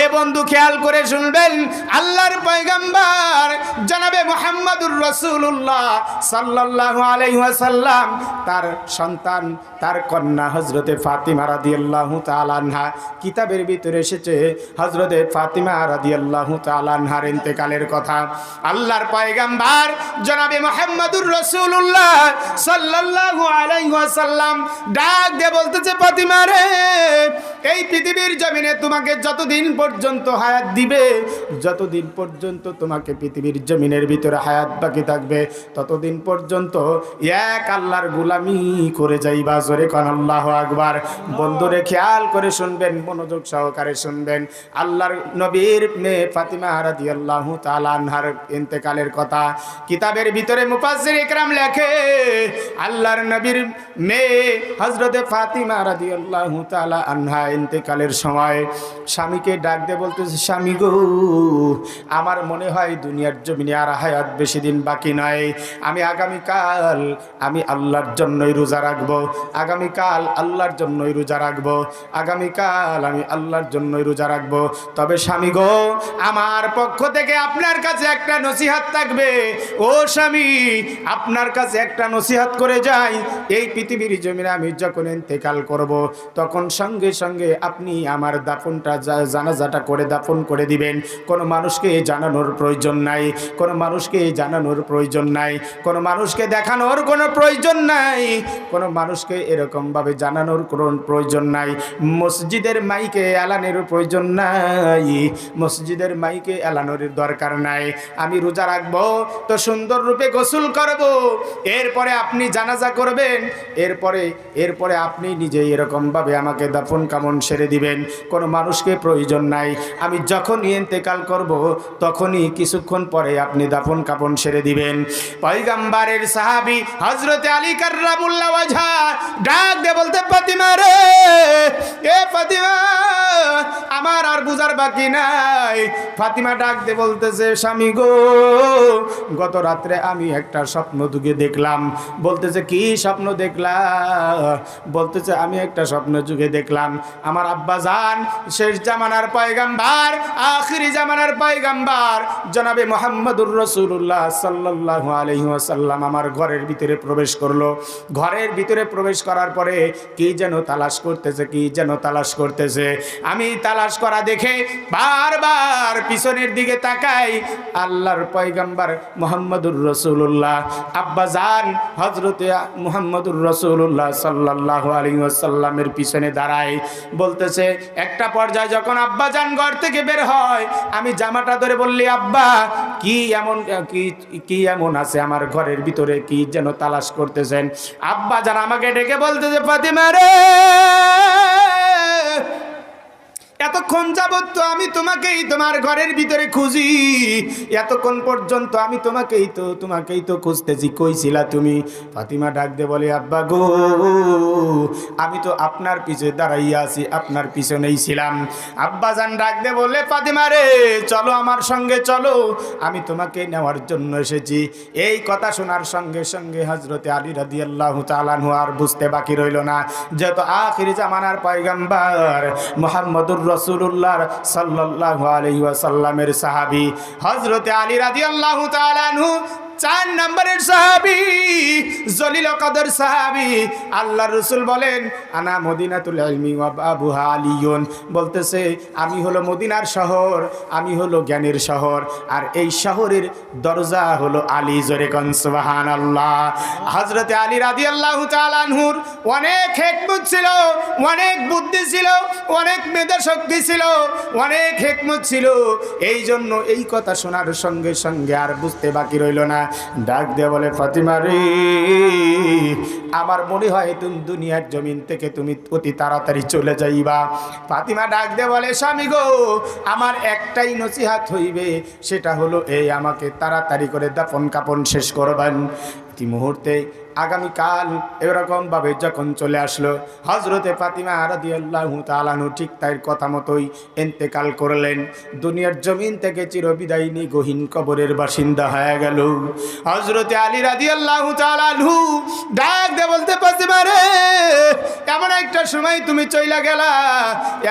এ বন্ধু খেয়াল করে শুনবেন, আল্লাহর পয়গাম্বার জানাবে মোহাম্মদুর রসুল্লাহ সাল্লাল্লাহু আলাইহি ওয়াসাল্লাম, তার সন্তান, তার কন্যা হজরতে ফাতিমা রাদিয়াল্লাহু তাআলা আনহা কিতাবের ভিতরে এসেছে হজরতে ফাতিমা রাদিয়াল্লাহু তাআলা আনহার ইন্তেকালের কথা। আল্লাহর পয়গাম্বার জনাবে মোহাম্মদুর রসুল্লাহ সাল্লাল্লাহু আলাইহি ওয়াসাল্লাম ডাক দিয়ে বলতেছে, ফাতিমা রে, এই পৃথিবীর জমিনে তোমাকে যতদিন পর্যন্ত হায়াত দিবে, যতদিন পর্যন্ত তোমাকে পৃথিবীর জমিনের ভিতরে হায়াত বাকি থাকবে, ততদিন পর্যন্ত এক আল্লাহর গুলামি করে যাইবা, জোরে কন আল্লাহ আকবার। বন্ধুরে খেয়াল করে শুনবেন, মনোযোগ সহকারে শুনবেন। আল্লাহর নবীর মেয়ে ফাতিমা রাদি আল্লাহ তালানহার ইন্তেকালের কথা। কিতাবের ভিতরে মুফাসির ইকরাম লেখে, আল্লাহর নবীর মেয়ে হজরতে ফাতিমা রাদি আল্লাহ তালা আনহা ইন্তেকালের সময় স্বামীকে ডাক দিয়ে বলতেছে, স্বামী গো, আমার মনে হয় দুনিয়ার জমিনে আর হায়াত বেশি দিন বাকি নয় আমি আগামীকাল আমি আল্লাহর জন্যই রোজা রাখব। আগামীকাল আল্লাহর জন্যই রোজা রাখব। আগামীকাল আমি আল্লাহর জন্যই রোজা রাখব। তবে স্বামী গো, আমার পক্ষ থেকে আপনার কাছে একটা নসিহাত থাকবে। ও স্বামী, আপনার কাছে একটা নসিহাত করে যাই। এই পৃথিবীর জমিনে আমি যখন ইন্তেকাল করব, তখন সঙ্গে সঙ্গে আপনি আমার দাফনটা জানাজাটা করে দাফন করে দিবেন। কোনো মানুষকে জানানোর প্রয়োজন নাই। কোনো মানুষকে জানানোর প্রয়োজন নাই। কোনো মানুষকে দেখানোর কোনো প্রয়োজন নাই। কোনো মানুষকে এরকমভাবে জানানোর কোনো প্রয়োজন নাই। মসজিদের মাইকে এলানের প্রয়োজন নাই। মসজিদের মাইকে এলানোর দরকার নাই। আমি রোজা রাখব, তো সুন্দর রূপে গোসল করব। এরপরে আপনি জানাজা করবেন। এরপরে এরপরে আপনি নিজে এরকমভাবে আমাকে দাফন কামন সেরে দিবেন। কোনো মানুষকে প্রয়োজন নাই। আমি যখনই ইন্তেকাল করব, তখনই কিছুক্ষণ পরে আপনি দাফন কাপন সেরে দিবেন। পয়গাম্বারের সাহাবি হজরতে আলী কার্রামুল্লাহ ওয়াজহা ডাক দে বলতে, ফাতিমা রে, এ ফাতিমা, আমার আর বুঝার বাকি নাই। ফাতিমা ডাক দে বলতেছে, স্বামী গো, গত রাত্রে আমি একটা স্বপ্ন দুগে দেখলাম। বলতেছে, কি স্বপ্ন দেখলাম বলতেছে, আমি একটা স্বপ্ন যুগে দেখলাম। আমার আব্বা জান শেষ জামানার পয়গাম্বার, আখিরি জামানার পয়গাম্বার, জনাবে মোহাম্মদুর রসুল্লাহ সাল্লাহ আলহিহাসাল্লাম আমার ঘরের ভিতরে প্রবেশ করল। ঘরের ভিতরে প্রবেশ করার পরে কি যেন তালাশ করতেছে, কি যেন তালাশ করতেছে। আমি তালাশ করা দেখে বারবার পিছনের দিকে তাকাই, আল্লাহর পয়গাম্বার মোহাম্মদুর রসুল্লাহ আব্বা জান হজরতে মোহাম্মদুর রসুল্লাহ সাল্লাহ আলিমাসাল্লামের পিছনে দাঁড়ায়, বলতেছে, একটা পর্যায়ে যখন আব্বা যান ঘর থেকে বের হয়। আমি জামাটা ধরে বললি, আব্বা, কি এমন, কি কি এমন আছে আমার ঘরের ভিতরে? কি যেন তালাশ করতেছেন? আব্বা যান আমাকে ডেকে বলতেছে, ফাতিমা এতক্ষণ যাবত তো আমি তোমাকেই তোমার ঘরের ভিতরে খুঁজি। এতক্ষণ পর্যন্ত আমি তোমাকেই তো তোমাকেই তো খুঁজতেছি, কইছিলা তুমি। ফাতিমা ডাক দে বলে, আব্বা গো, আমি তো আপনার পিছে দাঁড়াইয়া আছি, আপনার পিছনেই ছিলাম। আব্বা যান ডাক দে বলে, ফাতিমা রে, চলো আমার সঙ্গে, চলো। আমি তোমাকে নেওয়ার জন্য এসেছি। এই কথা শোনার সঙ্গে সঙ্গে হজরতে আলী রাদি আল্লাহ তালানহু আর বুঝতে বাকি রইল না। যত আখির জামানার পয়গাম্বার মোহাম্মদুর রসুল্লাহ সাল্লাহ আলহি ওয়াসাল্লামের সাহাবি হজরতে আলী রাজি আল্লাহ চার নম্বরের সাহাবি, জলিল কদর সাহাবি। আল্লাহ রসুল বলেন, আনা মদিনাতুল ওয়া আবুহা আলিয়ন। বলতেছে, আমি হলো মদিনার শহর, আমি হলো জ্ঞানের শহর, আর এই শহরের দরজা হলো আলী জোরে কন সুবহান আল্লাহ হজরতে আলী রাদি আল্লাহ তালানহুর অনেক হেকমত ছিল, অনেক বুদ্ধি ছিল, অনেক মেধা শক্তি ছিল, অনেক হেকমত ছিল। এই জন্য এই কথা শোনার সঙ্গে সঙ্গে আর বুঝতে বাকি রইল না। ডাক দিয়ে বলে, ফাতিমা রে, আমার মনে হয় তুমি দুনিয়ার জমিন থেকে তুমি অতি তাড়াতাড়ি চলে যাইবা। ফাতিমা ডাক দিয়ে বলে, স্বামী গো, আমার একটাই নসিহাত হইবে, সেটা হলো এই, আমাকে তাড়াতাড়ি করে দাফন কাপন শেষ করবেন। প্রতি মুহূর্তে আগামীকাল এরকম ভাবে যখন চলে আসলো হজরতে ফাতিমা রাদিয়াল্লাহু তাআলাহু ঠিক তার কথা মতোই ইন্তেকাল করলেন। দুনিয়ার জমিন থেকে চিরবিদায় নিয়ে গহীন কবরের বাসিন্দা হয়ে গেল। হজরতে আলী রাদিয়াল্লাহু তাআলাহু ডাক দে বলতে, ফাতিমা রে এমন একটা সময় তুমি চইলা গেলা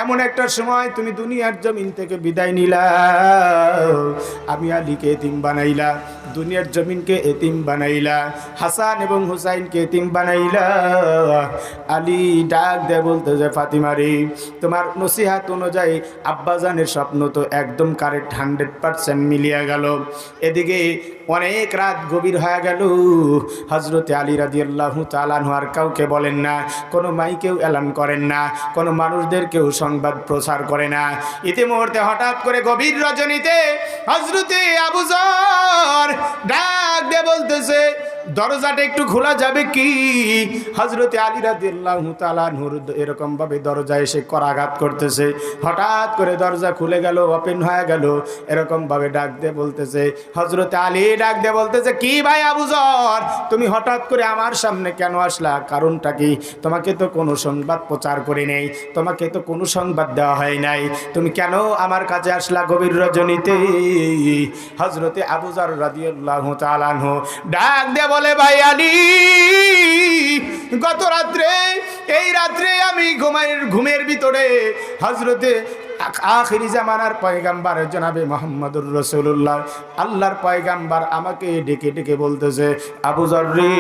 এমন একটা সময় তুমি দুনিয়ার জমিন থেকে বিদায় নিলা। আমি আলীকে এতিম বানাইলা দুনিয়ার জমিনকে এতিম বানাইলা, হাসান এবং হুসাইনকে এতিম বানাইলা। আলী ডাক দে বলতে যে, ফাতিমা রে, তোমার নসিহাত অনুযায়ী আব্বাজানের স্বপ্ন তো একদম কারেক্ট হান্ড্রেড পার্সেন্ট মিলিয়া গেল। এদিকে অনেক রাত গভীর হয়ে গেল। হজরতে আলী রাজি আল্লাহ তালানু আর কাউকে বলেন না, কোনো মাইকেও এলান করেন না, কোনো মানুষদেরকেও সংবাদ প্রচার করে না। ইতিমধ্যে হঠাৎ করে গভীর রজনীতে হজরতে আবুজর ডাক দিয়ে বলতেছে দরজাটা একটু খোলা যাবে কি? হজরতে আলী রাদিল্লাহ তালা নূর এরকম ভাবে দরজা এসে করাঘাত করতেছে। হঠাৎ করে দরজা খুলে গেল, ওপেন হয়ে গেল, এরকম ভাবে ডাক দিয়ে বলতেছে হজরতে আলী ডাক দিয়ে বলতেছে, কি ভাই আবুজর তুমি হঠাৎ করে আমার সামনে কেন আসলা? কারণটা কি? তোমাকে তো কোনো সংবাদ প্রচার করে নেই, তোমাকে তো কোনো সংবাদ দেওয়া হয় নাই। তুমি কেন আমার কাছে আসলা গভীর রজনীতে? হজরতে আবুজার রাদিয়াল্লাহ তালানহ ডাক দিয়ে বলে ভাই আলি গত রাত্রে এই রাত্রে আমি ঘুমের ঘুমের ভিতরে হজরতে আখিরি জামানার পয়গাম্বার জনাবে মোহাম্মদুর রসুল্লাহ আল্লাহর পয়গাম্বার আমাকে ডেকে ডেকে বলতেছে আবুজর রে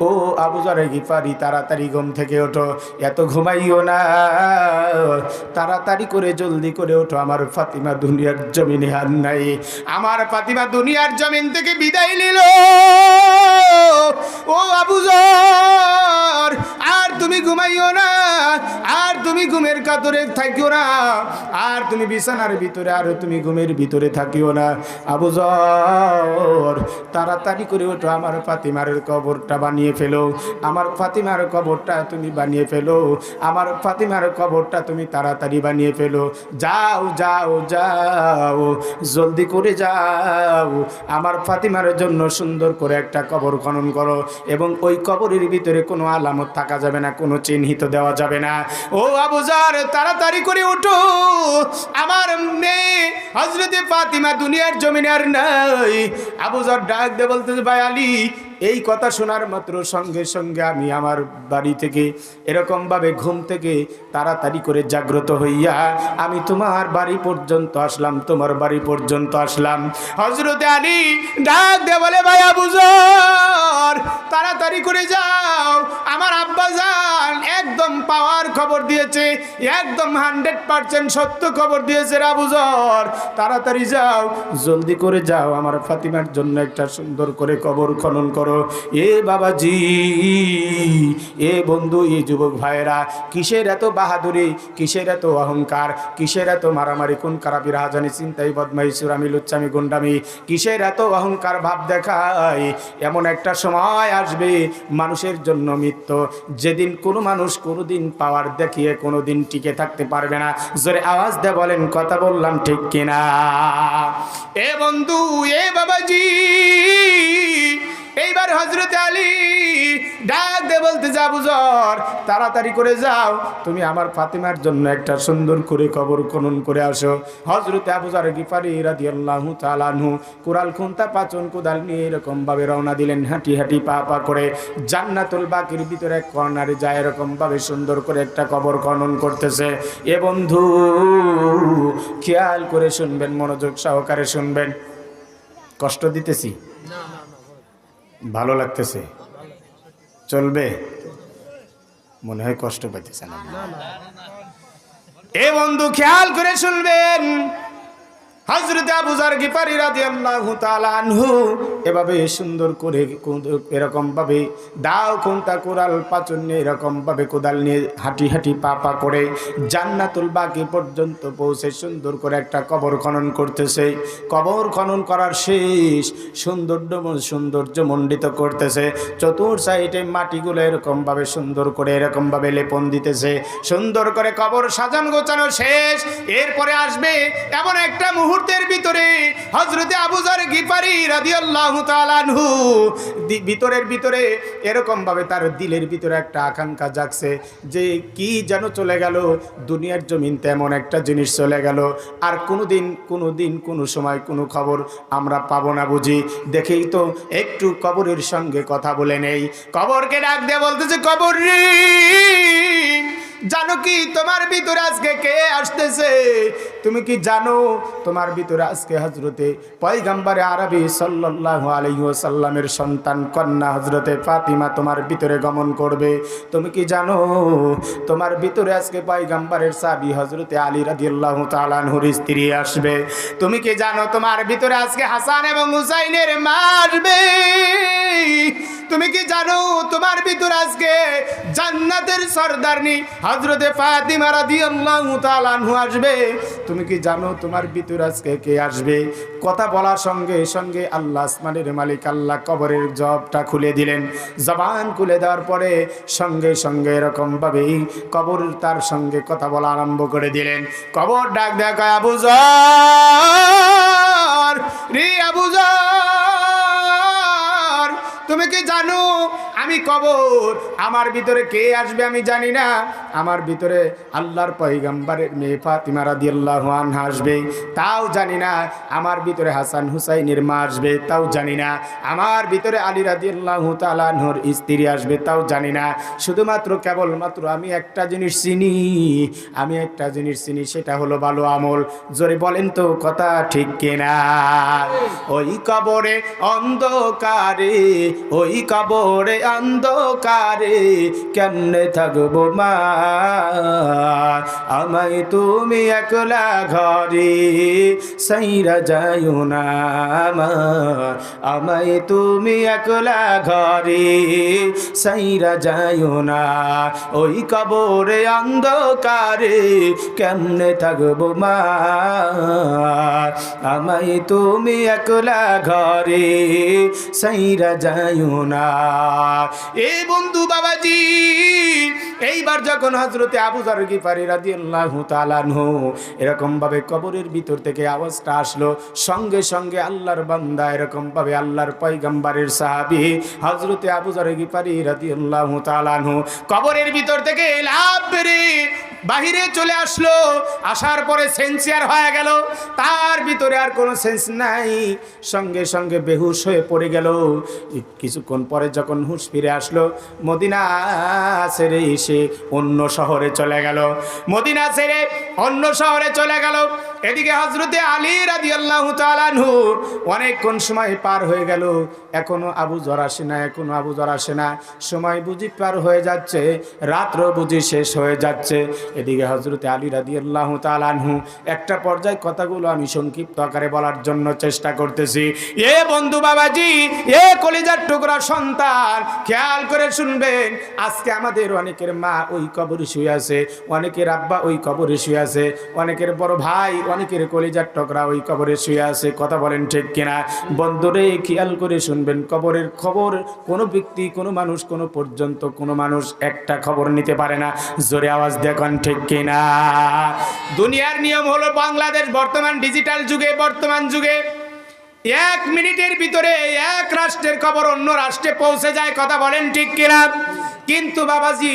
ও আবুজরে গিফারি, তাড়াতাড়ি ঘুম থেকে ওঠো। এত ঘুমাইও না। তাড়াতাড়ি করে জলদি করে ওঠো। আমার ফাতিমা দুনিয়ার জমিনে আর নাই। আমার ফাতিমা দুনিয়ার জমিন থেকে বিদায় নিল। ও আবুজর আর তুমি ঘুমাইও না। আর তুমি ঘুমের কাতরে থাকিও না। আর তুমি বিছানার ভিতরে আর তুমি ঘুমের ভিতরে থাকিও না। আবুজর তাড়াতাড়ি করে ওঠো, আমার ফাতিমার কবরটা বানিয়ে ফেলো। আমার ফাতিমার কবরটা তুমি বানিয়ে ফেলো। আমার ফাতিমার কবরটা তুমি তাড়াতাড়ি বানিয়ে ফেলো। যাও যাও যাও, জলদি করে যাও। আমার ফাতিমার জন্য সুন্দর করে একটা কবর খনন করো এবং ওই কবরের ভিতরে কোনো আলামত থাকা যাবে না, কোনো চিহ্নিত দেওয়া যাবে না। ও আবু আবুজার তাড়াতাড়ি করে উঠো আমার মেয়ে হজরতে ফাতিমা দুনিয়ার জমিনে আর নাই। আবুজর ডাক দে বলতেছে, ভাই আলী এই কথা শোনার মাত্র সঙ্গে সঙ্গে আমি আমার বাড়ি থেকে এরকমভাবে ঘুম থেকে তাড়াতাড়ি করে জাগ্রত হইয়া আমি তোমার বাড়ি পর্যন্ত আসলাম, তোমার বাড়ি পর্যন্ত আসলাম। হজরতে আলী ডাক দে বলে ভাইয়া আবুজর তাড়াতাড়ি করে যাও। আমার আব্বা যান একদম পাওয়ার খবর দিয়েছে, একদম হান্ড্রেড পার্সেন্ট সত্য খবর দিয়েছে রাবুজর তাড়াতাড়ি যাও, জলদি করে যাও। আমার ফাতিমার জন্য একটা সুন্দর করে কবর খনন করো। এ বাবাজি, এ বন্ধু, এ যুবক ভাইয়েরা, কিসের এত বাহাদুরি, কিসের এত অহংকার, কিসের এত মারামারি, কোন কারাপি রাজানি, চিন্তাই, বদমাই সুরামি লুচ্চামি, গুন্ডামি, কিসের এত অহংকার ভাব দেখায়? এমন একটা সময় আসবে মানুষের জন্য মৃত্যু। যেদিন কোনো মানুষ কোনোদিন পাওয়ার দেখিয়ে কোনোদিন টিকে থাকতে পারবে না। জোরে আওয়াজ দে বলেন, কথা বললাম ঠিক কিনা? এ বন্ধু, এ বাবাজি এইবার হজরত আলী ডাক দে বলতে যা বুঝর, তাড়াতাড়ি করে যাও। তুমি আমার ফাতিমার জন্য একটা সুন্দর করে কবর খনন করে আসো। হজরতে আবুজার গিফারি রাদিয়াল্লাহু তাআলাহু কুরাল খুন্তা, পাচন কোদাল নিয়ে এরকম ভাবে রওনা দিলেন, হাঁটি হাঁটি পা পা করে জান্নাতুল বাকির ভিতরে এক কর্নারে যায় এরকম ভাবে সুন্দর করে একটা কবর খনন করতেছে। এ বন্ধু, খেয়াল করে শুনবেন, মনোযোগ সহকারে শুনবেন। কষ্ট দিতেছি। ভালো লাগতেছে। চলবে? মনে হয় কষ্ট পাইতেছে না এ বন্ধু খেয়াল করে শুনবেন। হজরত আবুজার গিফারি রাদিয়াল্লাহু তাআলা আনহু, এভাবে সুন্দর করে এরকম ভাবে দাও কোনটা কোরাল পাচন নিয়ে কোদাল নিয়ে হাঁটি হাঁটি পা পা করে জান্নাতুল বাকি পর্যন্ত পৌঁছে সুন্দর করে একটা কবর খনন করতেছে। কবর খনন করার শেষ সৌন্দর্য সৌন্দর্য মণ্ডিত করতেছে। চতুর সাইডে মাটিগুলো এরকম ভাবে সুন্দর করে এরকম ভাবে লেপন দিতেছে। সুন্দর করে কবর সাজান গোছানো শেষ। এরপরে আসবে এমন একটা মুহূর্ত মুহূর্তের ভিতরে হজরতে আবুজার গিফারি রাদিয়াল্লাহু তাআলাহু ভিতরের ভিতরে এরকম ভাবে তার দিলের ভিতরে একটা আকাঙ্ক্ষা জাগছে যে কি যেন চলে গেল, দুনিয়ার জমিন তেমন একটা জিনিস চলে গেল, আর কোনো দিন কোনো দিন কোনো সময় কোনো খবর আমরা পাবো না বুঝি। দেখেই তো একটু কবরের সঙ্গে কথা বলে নেই। কবরকে ডাক দিয়ে বলতেছে, কবর রে! জানো কি তোমার ভিতরে আজকে কে আসতেছে? তুমি কি জানো তোমার ভিতরে আজকে হজরতে পয়গাম্বারে আরবি সাল্লাল্লাহু আলাইহি ওয়াসাল্লামের সন্তান কন্যা হজরতে ফাতিমা তোমার ভিতরে গমন করবে? তুমি কি জানো তোমার ভিতরে আজকে পয়গাম্বারের সাবি হজরতে আলী রাদিয়াল্লাহু তাআলা আনহুর স্ত্রী আসবে? তুমি কি জানো তোমার ভিতরে আজকে হাসান এবং হুসাইনের মা আসবে? তুমি কি জানো তোমার ভিতরে আজকে জান্নাতের সর্দারনি হজরতে ফাতিমা রাদিয়াল্লাহু তাআলা আনহু আসবে। তুমি কি জানো তোমার ভিতরে আজকে কে আসবে? কথা বলার সঙ্গে সঙ্গে আল্লাহ আসমানের মালিক আল্লাহ কবরের জবটা খুলে দিলেন। জবান খুলে দেওয়ার পরে সঙ্গে সঙ্গে এরকম ভাবেই কবর তার সঙ্গে কথা বলা আরম্ভ করে দিলেন। কবর ডাক দেখা আবুজার রে আবুজার তুমি কি জানো? আমি কবর। আমার ভিতরে কে আসবে আমি জানি না। আমার ভিতরে আল্লাহর পয়গাম্বারের মেয়ে ফাতিমা রাদিয়াল্লাহু আনহা আসবে। তাও জানি না। আমার ভিতরে হাসান হুসাইনের মা আসবে, তাও জানি না। আমার ভিতরে আলী রাদিয়াল্লাহু তাআলা আনহুর স্ত্রী আসবে, তাও জানি না। শুধুমাত্র কেবলমাত্র আমি একটা জিনিস চিনি। আমি একটা জিনিস চিনি, সেটা হলো ভালো আমল। জোরে বলেন তো, কথা ঠিক কিনা? ওই কবরে অন্ধকারে ওই কবরে অন্ধকারে কেমনে থাকব মা? আমায় তুমি একলা ঘরে সাইরা যাইও না মা। আমায় তুমি একলা ঘরে সাইরা যাইও না। ওই কবরে অন্ধকারে কেমনে থাকব মা? আমায় তুমি একলা ঘরে সাইরা যাইও না। এ বন্ধু বাবাজি, এইবার যখন হজরতে আবু জার গিফারি রাদিয়াল্লাহু তাআলা আনহু এরকম ভাবে কবরের ভিতর থেকে আওয়াজটা আসলো, সঙ্গে সঙ্গে আল্লাহর বান্দা এরকম ভাবে আল্লাহর পয়গম্বরের সাহাবী হজরতে আবু জার গিফারি রাদিয়াল্লাহু তাআলা আনহু কবরের ভিতর থেকে লাভ বেরে বাহিরে চলে আসলো, আসার পরে সেন্সিয়ার হয়ে গেল, তার ভিতরে আর কোনো সেন্স নাই, সঙ্গে সঙ্গে বেহুশ হয়ে পড়ে গেল। কিছুক্ষণ পরে যখন হুঁশ ফিরে আসলো, মদিনা ছেড়ে এসে অন্য শহরে চলে গেল। মদিনা ছেড়ে অন্য শহরে চলে গেল। এদিকে হজরতে আলী রাদি আল্লাহ তালানহু অনেকক্ষণ সময় পার হয়ে গেল। এখনও আবু জ্বর আসে না, এখনও আবু জ্বর আসে না। সময় বুঝি পার হয়ে যাচ্ছে, রাত্র বুঝি শেষ হয়ে যাচ্ছে। এদিকে হজরতে আলী রাদি আল্লাহ তালানহু একটা পর্যায়ে কথাগুলো আমি সংক্ষিপ্ত আকারে বলার জন্য চেষ্টা করতেছি। এ বন্ধু বাবাজি, এ কলিজার টুকরা সন্তান, খেয়াল করে শুনবেন, আজকে আমাদের অনেকের মা ওই কবরে শুয়ে আছে, অনেকের আব্বা ওই কবরে শুয়ে আছে, অনেকের বড় ভাই, অনেকের কলিজার টকরা ওই কবরে শুয়ে আছে, কথা বলেন ঠিক কিনা? বন্ধুরে, খেয়াল করে শুনবেন, কবরের খবর কোনো ব্যক্তি, কোনো মানুষ কোনো পর্যন্ত কোনো মানুষ একটা খবর নিতে পারে না। জোরে আওয়াজ দেখুন ঠিক কিনা? দুনিয়ার নিয়ম হলো বাংলাদেশ বর্তমান ডিজিটাল যুগে, বর্তমান যুগে। এক মিনিটের ভিতরে এক রাষ্ট্রের খবর অন্য রাষ্ট্রে পৌঁছে যায়, কথা বলেন ঠিক কিনা? কিন্তু বাবাজি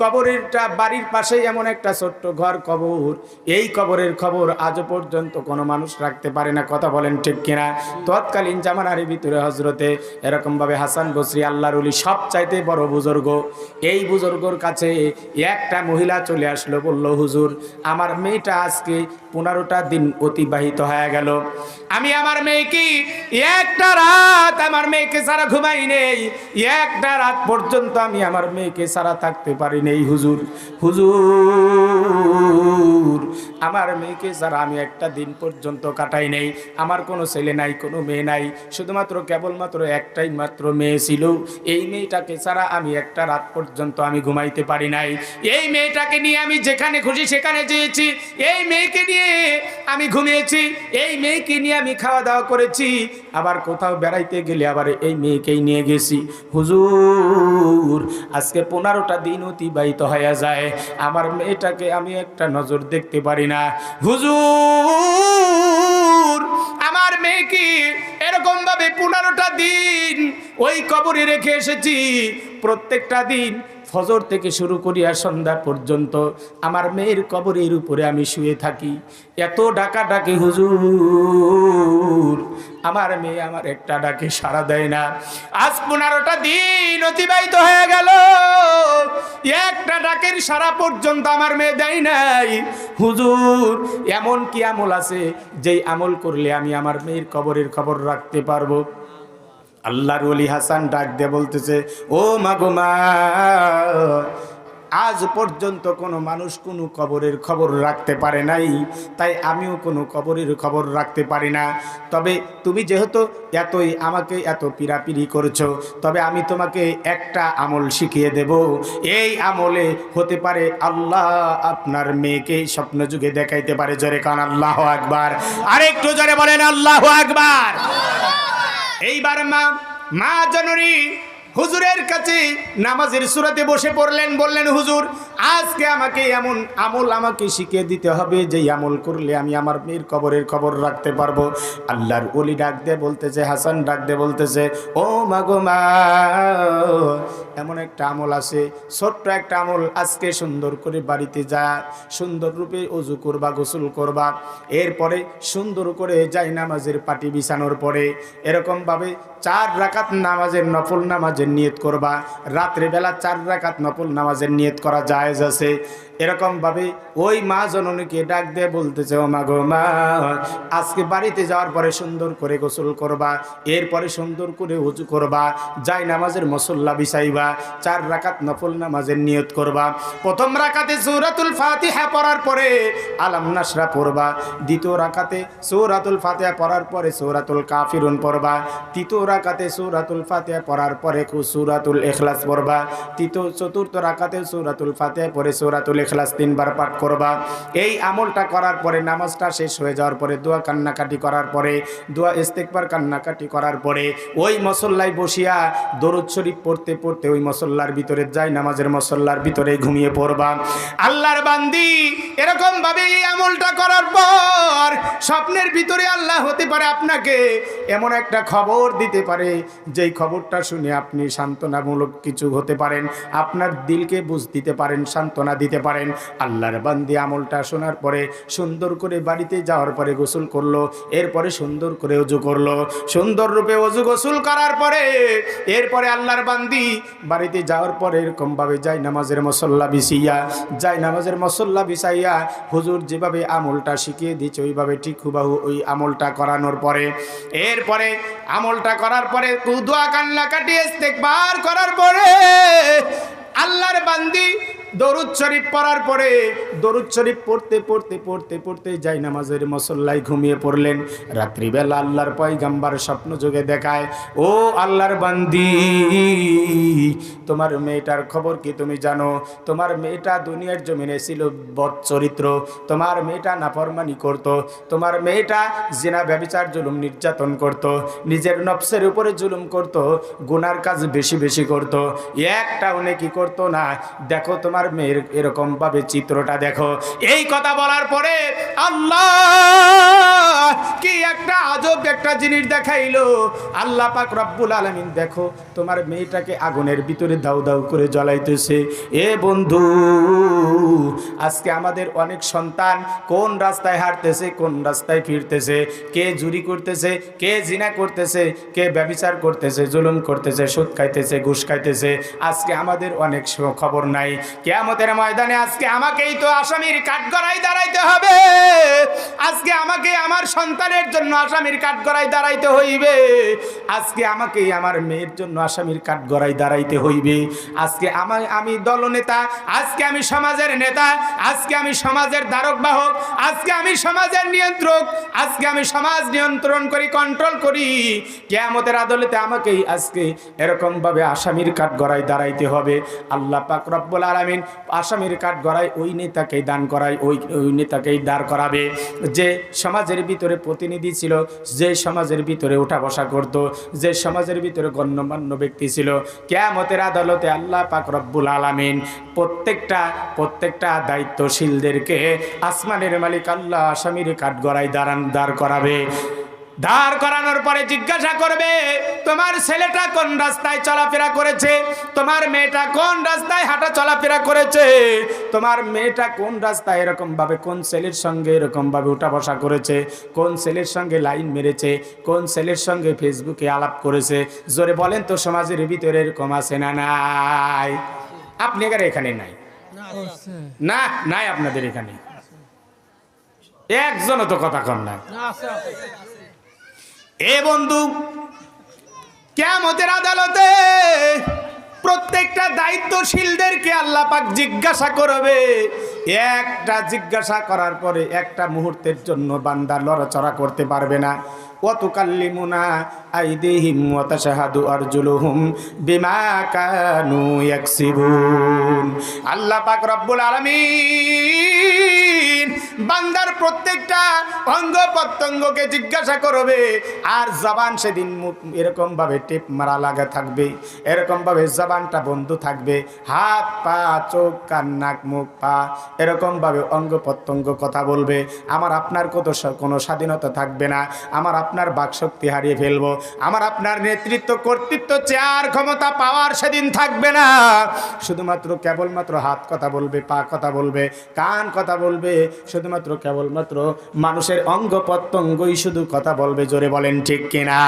কবরেরটা বাড়ির পাশেই এমন একটা ছোট্ট ঘর কবর। এই কবরের খবর আজও পর্যন্ত কোনো মানুষ রাখতে পারে না। কথা বলেন ঠিক কিনা? তৎকালীন জামানার ভিতরে হজরতে এরকমভাবে হাসান বসরি আল্লাহর উলি সব চাইতে বড় বুজুর্গ। এই বুজুর্গর কাছে একটা মহিলা চলে আসলো, বলল, হুজুর, আমার মেয়েটা আজকে পনেরোটা দিন অতিবাহিত হয়ে গেল। আমি আমার মেয়েকে একটা রাত আমার মেয়েকে সারা ঘুমাই নেই। একটা রাত পর্যন্ত আমি আমার মেয়েকে সারা থাকতে পারি নেই হুজুর। হুজুর আমার মেয়েকে যারা আমি একটা দিন পর্যন্ত কাটাই নেই। আমার কোনো ছেলে নাই, কোনো মেয়ে নাই। শুধুমাত্র কেবলমাত্র একটাই মাত্র মেয়ে ছিল। এই মেয়েটাকে ছাড়া আমি একটা রাত পর্যন্ত আমি ঘুমাইতে পারি নাই। এই মেয়েটাকে নিয়ে আমি যেখানে খুশি সেখানে যেয়েছি। এই মেয়েকে নিয়ে আমি ঘুমিয়েছি। এই মেয়েকে নিয়ে আমি খাওয়া দাওয়া করেছি। আবার কোথাও বেড়াইতে গেলে আবার এই মেয়েকেই নিয়ে গেছি। হুজুর, আজকে পনেরোটা দিন অতিবাহিত হয়ে যায়। আমার মেয়েটাকে আমি একটা নজর দেখতে পারি না। হুজুর আমার মেয়েকে এরকম ভাবে পনেরোটা দিন ওই কবরে রেখে এসেছি? প্রত্যেকটা দিন ফজর থেকে শুরু করিয়া সন্ধ্যা পর্যন্ত আমার মেয়ের কবরের উপরে আমি শুয়ে থাকি। এত ডাকা ডাকি হুজুর, আমার মেয়ে আমার একটা ডাকে সাড়া দেয় না। আজ পনেরোটা দিন অতিবাহিত হয়ে গেল। একটা ডাকের সারা পর্যন্ত আমার মেয়ে দেয় নাই। হুজুর, এমন কি আমল আছে যেই আমল করলে আমি আমার মেয়ের কবরের খবর রাখতে পারব? আল্লাহর অলি হাসান ডাক দিয়ে বলতেছে, ও মাগো মা, আজ পর্যন্ত কোনো মানুষ কোনো কবরের খবর রাখতে পারে নাই, তাই আমিও কোনো কবরের খবর রাখতে পারি না। তবে তুমি যেহেতু এতই আমাকে এত পিরাপিরি করছ, তবে আমি তোমাকে একটা আমল শিখিয়ে দেব। এই আমলে হতে পারে আল্লাহ আপনার মেয়েকে স্বপ্ন যুগে দেখাইতে পারে, জোরে কান আল্লাহ আকবার। আরেকটু জোরে বলেন আল্লাহ আকবার। এইবার মা মা জননী হুজুরের কাছে নামাজের সুরাতে বসে পড়লেন বললেন হুজুর আজকে আমাকে এমন আমল আমাকে শিখিয়ে দিতে হবে যে আমল করলে আমি আমার মেয়ের কবরের খবর রাখতে পারব। আল্লাহর অলি ডাক দিয়ে বলতেছে, হাসান ডাক দিয়ে বলতেছে, ও মাগো মা, এমন একটা আমল আছে, ছোট্ট একটা আমল, আজকে সুন্দর করে বাড়িতে যা, সুন্দর রূপে অজু করবা, গোসল করবা। এরপরে সুন্দর করে যাই নামাজের পাটি বিছানোর পরে, এরকমভাবে চার রাকাত নামাজের নফল নামাজের নিয়ত করবা। রাত্রেবেলা চার রাকাত নফল নামাজের নিয়ত করা জায়েজ আছে। এরকমভাবে ওই মা জননীকে ডাক দিয়ে বলতেছে, ও মা গো মা, আজকে বাড়িতে যাওয়ার পরে সুন্দর করে গোসল করবা, এরপরে সুন্দর করে উজু করবা, যাই নামাজের মসল্লা বিছাইবা, চার রাকাত নফল নামাজের নিয়ত করবা। প্রথম রাকাতে সূরাতুল ফাতিহা পড়ার পরে আলাম নাসরা পড়বা, দ্বিতীয় রাকাতে সূরাতুল ফাতিহা পড়ার পরে সূরাতুল কাফিরুন পড়বা, তৃতীয় রাকাতে সূরাতুল ফাতিহা পড়ার পরে সূরাতুল ইখলাস পড়বা, তৃতীয়, চতুর্থ রাকাতে সূরাতুল ফাতিহা পরে সূরাতুল ইখলাস তিনবার পাঠ করবা। এই আমলটা করার পরে নামাজটা শেষ হয়ে যাওয়ার পরে, দোয়া কান্নাকাটি করার পরে, দোয়া ইস্তেকবার কান্নাকাটি করার পরে ওই মসল্লায় বসিয়া দরুদ শরীফ পড়তে পড়তে ওই মসল্লার ভিতরে যাই, নামাজের মসল্লার ভিতরে ঘুমিয়ে পড়বা। আল্লাহর বান্দি এরকম ভাবে এই আমলটা করার পর স্বপ্নের ভিতরে আল্লাহ হতে পারে আপনাকে এমন একটা খবর দিতে পারে, যেই খবরটা শুনে আপনি সান্ত্বনামূলক কিছু হতে পারেন, আপনার দিলকে বুঝ দিতে পারেন সান্ত্বনা দিতে পারেন। আল্লাহর বান্দি আমলটা শোনার পরে সুন্দর করে বাড়িতে যাওয়ার পরে গোসল করল, এরপরে সুন্দর করে অজু করল। সুন্দর রূপে অজু গোসল করার পরে, এরপরে আল্লাহর বান্দি বাড়িতে যাওয়ার পরে এরকমভাবে যাই নামাজের মসল্লা বিছিয়া যাই নামাজের মসল্লা বিছাইয়া হুজুর যেভাবে আমলটা শিখিয়ে দিচ্ছে ওইভাবে ঠিক হুবাহু ওই আমলটা করানোর পরে, এরপরে আমলটা করার পরে কুদুয়া কান্না কাটিয়ে ইস্তেকবার করার পরে আল্লাহর বান্দি দরুদ শরীফ পড়ার পরে, দরুদ শরীফ পড়তে পড়তে পড়তে পড়তে যাই নামাজের মসল্লায় ঘুমিয়ে পড়লেন। রাত্রিবেলা আল্লাহর পয়গাম্বার স্বপ্ন যোগে দেখায়, ও আল্লাহর বান্দি, তোমার মেয়েটার খবর কি তুমি জানো? তোমার মেয়েটা দুনিয়ার জমিনে ছিল বদ চরিত্র। তোমার মেয়েটা নাফরমানি করত। তোমার মেয়েটা জিনা, ব্যবচার, জুলুম, নির্যাতন করত। নিজের নফসের উপরে জুলুম করত। গুনার কাজ বেশি বেশি করত। একটাও নেকি করতো না? দেখো তোমার মেয়ের এরকম ভাবে চিত্রটা দেখো। এই কথা বলার পরে আল্লাহ কি একটা আজব একটা জিনিস দেখাইলো। আল্লাহ পাক রব্বুল আলমিন দেখো, তোমার মেয়েটাকে আগুনের ভিতরে দাউ দাউ করে জ্বলাইতেছে। এ বন্ধু, আজকে আমাদের অনেক সন্তান কোন রাস্তায় হাঁটতেছে, কোন রাস্তায় ফিরতেছে, কে জুরি করতেছে, কে জিনা করতেছে, কে ব্যবিচার করতেছে, জুলুম করতেছে, সুদ খাইতেছে, ঘুষ খাইতেছে, আজকে আমাদের অনেক খবর নাই। কেয়ামতের ময়দানে আজকে আমাকেই তো আসামির কাঠগড়াই দাঁড়াইতে হবে। আজকে আমাকে আমার সন্তানের জন্য আসামির কাঠগড়াই দাঁড়াইতে হইবে। আজকে আমাকেই আমার মেয়ের জন্য আসামির কাঠগড়াই দাঁড়াইতে হইবে। আজকে আমার আমি দলনেতা আজকে আমি সমাজের নেতা, আজকে আমি সমাজের দ্বারক বাহক, আজকে আমি সমাজের নিয়ন্ত্রক, আজকে আমি সমাজ নিয়ন্ত্রণ করি কন্ট্রোল করি। কেয়ামতের আদালতে আমাকেই আজকে এরকম ভাবে আসামির কাঠ গড়াই দাঁড়াইতে হবে। আল্লাহ পাক রব্বুল আলামিন আসামির কাঠ গড়াই ওই নেতাকেই দান করায়, ওই ওই নেতাকেই দাঁড় করাবে। যে সমাজের ভিতরে প্রতিনিধি ছিল, যে সমাজের ভিতরে উঠা বসা করত, যে সমাজের ভিতরে গণ্যমান্য ব্যক্তি ছিল, কেয়ামতের আদালতে আল্লাহ পাক রব্বুল আলামিন প্রত্যেকটা প্রত্যেকটা দায়িত্বশীলদেরকে আসমানের মালিক আল্লাহ আসামির কাঠ গড়াই দাঁড়ান, দাঁড় করাবে। দাঁড় করানোর পরে জিজ্ঞাসা করবে, তোমার ছেলেটা কোন রাস্তায় চলাফেরা করেছে? তোমার মেয়েটা কোন রাস্তায় হাঁটা চলাফেরা করেছে? তোমার মেয়েটা কোন রাস্তায় এরকম ভাবে, কোন ছেলের সঙ্গে এরকম ভাবে উঠা বসা করেছে? কোন ছেলের সঙ্গে লাইন মেরেছে? কোন ছেলের সঙ্গে ফেসবুকে আলাপ করেছে? জোরে বলেন তো, সমাজের ভিতরে এরকম আছে না নাই? আপনি এখানে এখানে নাই? না, নাই আপনাদের এখানে? একজনও তো কথা কম নাই? এ বন্ধু কেমতের আদালতে প্রত্যেকটা দায়িত্বশীলদেরকে আল্লাহ পাক জিজ্ঞাসা করবে। একটা জিজ্ঞাসা করার পরে একটা মুহূর্তের জন্য বান্দা লড়াচড়া করতে পারবে না। ওয়াতুকাল্লিমুনা আইদিহিম ওয়া তাশহাদু আরজুলুহুম বিমা কানু ইয়াকসিবুন। আল্লাহ পাক রব্বুল আলামিন বান্দার প্রত্যেকটা অঙ্গ প্রত্যঙ্গকে জিজ্ঞাসা করবে, আর জবান সেদিন এরকম ভাবে টেপ মারা লাগা থাকবে এরকম ভাবে জবানটা বন্ধ থাকবে, হাত পা, চোখ, কান, নাক, মুখ, পা এরকম ভাবে অঙ্গ প্রত্যঙ্গ কথা বলবে। আমার আপনার কত কোনো স্বাধীনতা থাকবে না, আমার আপনার বাকশক্তি হারিয়ে ফেলব। আমার আপনার নেতৃত্ব কর্তৃত্ব চেয়ার ক্ষমতা পাওয়ার সেদিন থাকবে না। শুধুমাত্র কেবলমাত্র হাত কথা বলবে, পা কথা বলবে, কান কথা বলবে, শুধুমাত্র কেবলমাত্র মানুষের অঙ্গ প্রত্যঙ্গই শুধু কথা বলবে, জোরে বলেন ঠিক কিনা?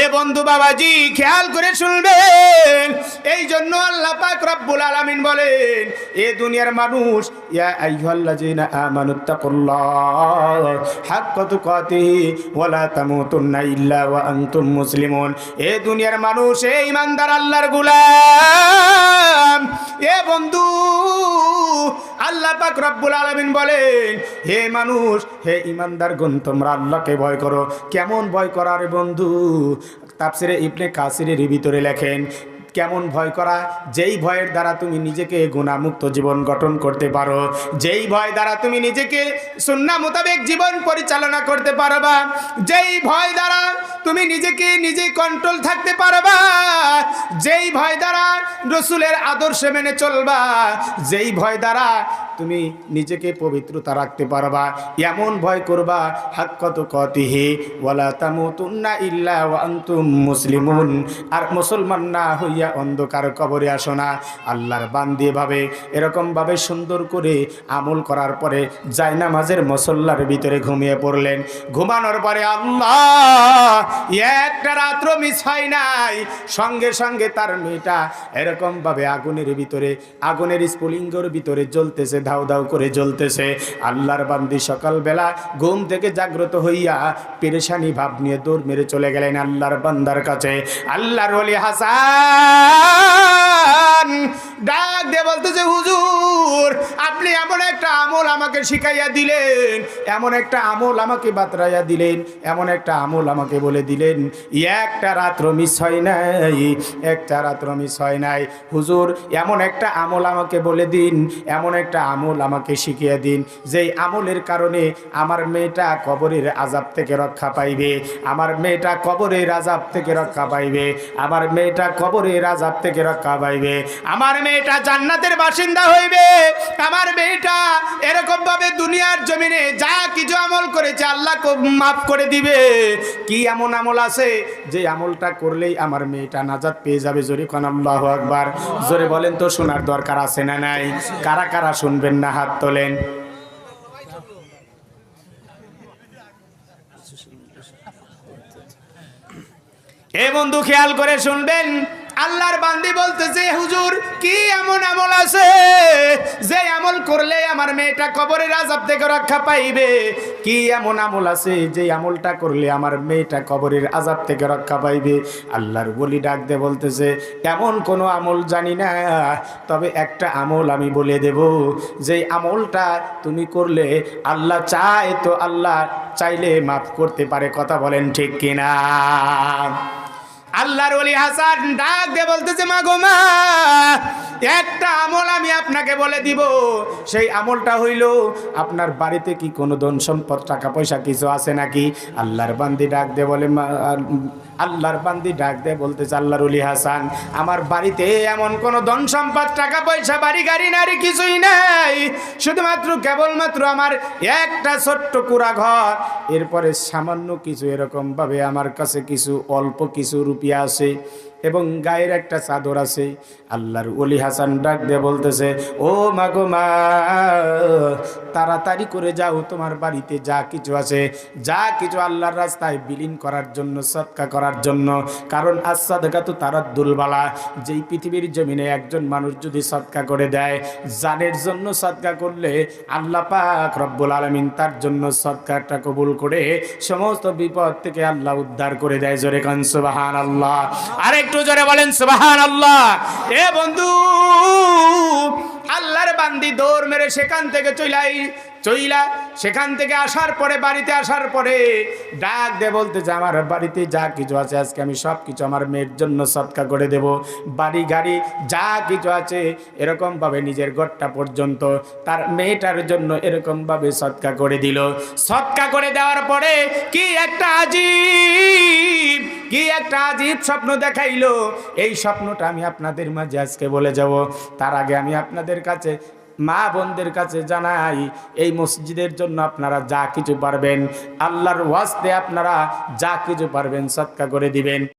এ বন্ধু বাবাজি, খেয়াল করে শুনবেন। এই জন্য আল্লাহ পাক রব্বুল আলামিন বলেন, এ দুনিয়ার মানুষ, ইয়া আইয়ুহাল্লাযিনা আমানুত্তাকুল্লাহ হাক্কা তুকাতিহি ওয়ালা তামুতুন্না ইল্লা ওয়া আনতুম এ দুনিয়ার মানুষ, এ ইমানদার আল্লাহর গোলাম। এ বন্ধু, আল্লাহ পাক রব্বুল আলামিন বলেন, হে মানুষ, হে ইমানদার গুণ তোমরা আল্লাহকে ভয় করো। কেমন ভয় করার বন্ধু? তাপসিরে ইবনে কাসিরের ভিতরে লেখেন কেমন ভয় করা? যেই ভয়ের দ্বারা তুমি নিজেকে গুণামুক্ত জীবন গঠন করতে পারো, যেই ভয় দ্বারা তুমি নিজেকে সুন্না মোতাবেক জীবন পরিচালনা করতে পারবা, যেই ভয় দ্বারা তুমি নিজেকে নিজে কন্ট্রোল থাকতে পারবা, যেই ভয় দ্বারা রসুলের আদর্শে মেনে চলবা, যেই ভয় দ্বারা তুমি নিজেকে পবিত্রতা রাখতে পারবা। এমন ভয় করবা হাক্কত কতিহি ওয়ালা তামুতুন্না ইল্লা আনতুম মুসলিমুন। আর মুসলমান না হইয়া অন্ধকার কবরে আসো না। আল্লাহর বান্দি ভাবে এরকম ভাবে সুন্দর করে আমল করার পরে জায়নামাজের মসল্লার ভিতরে ঘুমিয়ে পড়লেন। ঘুমানোর পরে আল্লাহ, একটা রাত্র মিস হয় নাই। সঙ্গে সঙ্গে তার মেয়েটা এরকমভাবে আগুনের ভিতরে, আগুনের স্ফুলিঙ্গর ভিতরে জ্বলতেছে। ধাউ ধাউ করে জ্বলতেছে। আল্লাহর বান্দি সকালবেলা ঘুম থেকে জাগ্রত হইয়া পেরেশানি ভাব নিয়ে দৌড় মেরে চলে গেলেন আল্লাহর বান্দার কাছে। আল্লাহর অলি হাসান ডাক দিয়ে বলতেছে, হুজুর, আপনি এমন একটা আমল আমাকে শিখাইয়া দিলেন, এমন একটা আমল আমাকে বাতরাইয়া দিলেন, এমন একটা আমল আমাকে বলে দিলেন, একটা রাত্র মিস হয় নাই, একটা রাত্র মিস হয় নাই। হুজুর, এমন একটা আমল আমাকে বলে দিন, এমন একটা আমল আমাকে শিখিয়ে দিন, যেই আমলের কারণে আমার মেয়েটা কবরের আজাব থেকে রক্ষা পাইবে, আমার মেয়েটা কবরের আজাব থেকে রক্ষা পাইবে, আমার মেয়েটা কবরের আজাব থেকে রক্ষা পাইবে, আমার মেয়েটা জান্নাতের বাসিন্দা হইবে। আমার মেয়েটা এরকম ভাবে দুনিয়ার জমিনে যা কিছু আমল করেছে আল্লাহ মাফ করে দিবে। কি এমন আমল আছে? যে আমলটা করলেই আমার মেয়েটা নাজাদ পেয়ে যাবে। জোরে খান আল্লাহ আকবার। জোরে বলেন তো, শোনার দরকার আছে না নাই? কারা কারা শুনবেন না হাত তোলেন? এ বন্ধু, খেয়াল করে শুনবেন। আল্লাহর বান্দি বলতেছে, হুজুর, কি এমন আমল আছে? যে আমল করলে আমার মেয়েটা কবরের আজাব থেকে রক্ষা পাইবে? কি এমন আমল আছে যে আমলটা করলে আমার মেয়েটা কবরের আজাব থেকে রক্ষা পাইবে? আল্লাহর বলি ডাক দে বলতেছে এমন কোনো আমল জানি না, তবে একটা আমল আমি বলে দেব। যে আমলটা তুমি করলে আল্লাহ চায়, তো আল্লাহ চাইলে মাফ করতে পারে, কথা বলেন ঠিক কিনা? আল্লাহর ওলি হাসান ডাক দিয়ে বলতেছে, মা গো মা, একটা আমল আমি আপনাকে বলে দিব। সেই আমলটা হইল, আপনার বাড়িতে কি কোনো ধন সম্পদ, টাকা পয়সা কিছু আছে নাকি? আল্লাহর বান্দি ডাক দিয়ে বলে আল্লাহর বান্দি ডাক দিয়ে বলতেছে, আল্লাহর উলি হাসান, আমার বাড়িতে এমন কোনো ধন সম্পদ, টাকা পয়সা, বাড়ি, গাড়ি, নারী কিছুই নাই। শুধুমাত্র কেবলমাত্র আমার একটা ছোট্ট কুড়া ঘর এরপরে সামান্য কিছু এরকম ভাবে আমার কাছে কিছু অল্প কিছু রুপিয়া আছে এবং গায়ের একটা চাদর আছে। আল্লাহর অলি হাসান ডাক দিয়ে বলতেছে, ও মা গো মা, তাড়াতাড়ি করে যাও, তোমার বাড়িতে যা কিছু আছে, যা কিছু আল্লাহর রাস্তায় বিলীন করার জন্য, সৎকা করার জন্য। কারণ আসাদ তো তারা দুলবালা যেই পৃথিবীর জমিনে একজন মানুষ যদি সৎকা করে দেয়, জানের জন্য সৎকা করলে আল্লাহ পাক রব্বুল আলমিন তার জন্য সৎকারটা কবুল করে সমস্ত বিপদ থেকে আল্লাহ উদ্ধার করে দেয়। জোরে কান সুবাহান আল্লাহ আর একটু জোরে বলেন সুবাহান আল্লাহ এ বন্ধু আল্লাহর বান্দি দৌড় মেরে সেখান থেকে চইলাই চইলা সেখান থেকে আসার পরে, বাড়িতে আসার পরে ডাক দে বলতে যে আমার বাড়িতে যা কিছু আছে, আজকে আমি সব কিছু আমার মেয়ের জন্য সৎকা করে দেব। বাড়ি, গাড়ি, যা কিছু আছে এরকমভাবে নিজের ঘরটা পর্যন্ত তার মেয়েটার জন্য এরকমভাবে সৎকা করে দিল। সৎকা করে দেওয়ার পরে কি একটা আজীব, কি একটা আজীব স্বপ্ন দেখাইলো। এই স্বপ্নটা আমি আপনাদের মাঝে আজকে বলে যাব। তার আগে আমি আপনাদের কাছে মা বোনদের কাছে জানাই, এই মসজিদের জন্য আপনারা যা কিছু পারবেন, আল্লাহর ওয়াস্তে আপনারা যা কিছু পারবেন সৎকা করে দিবেন।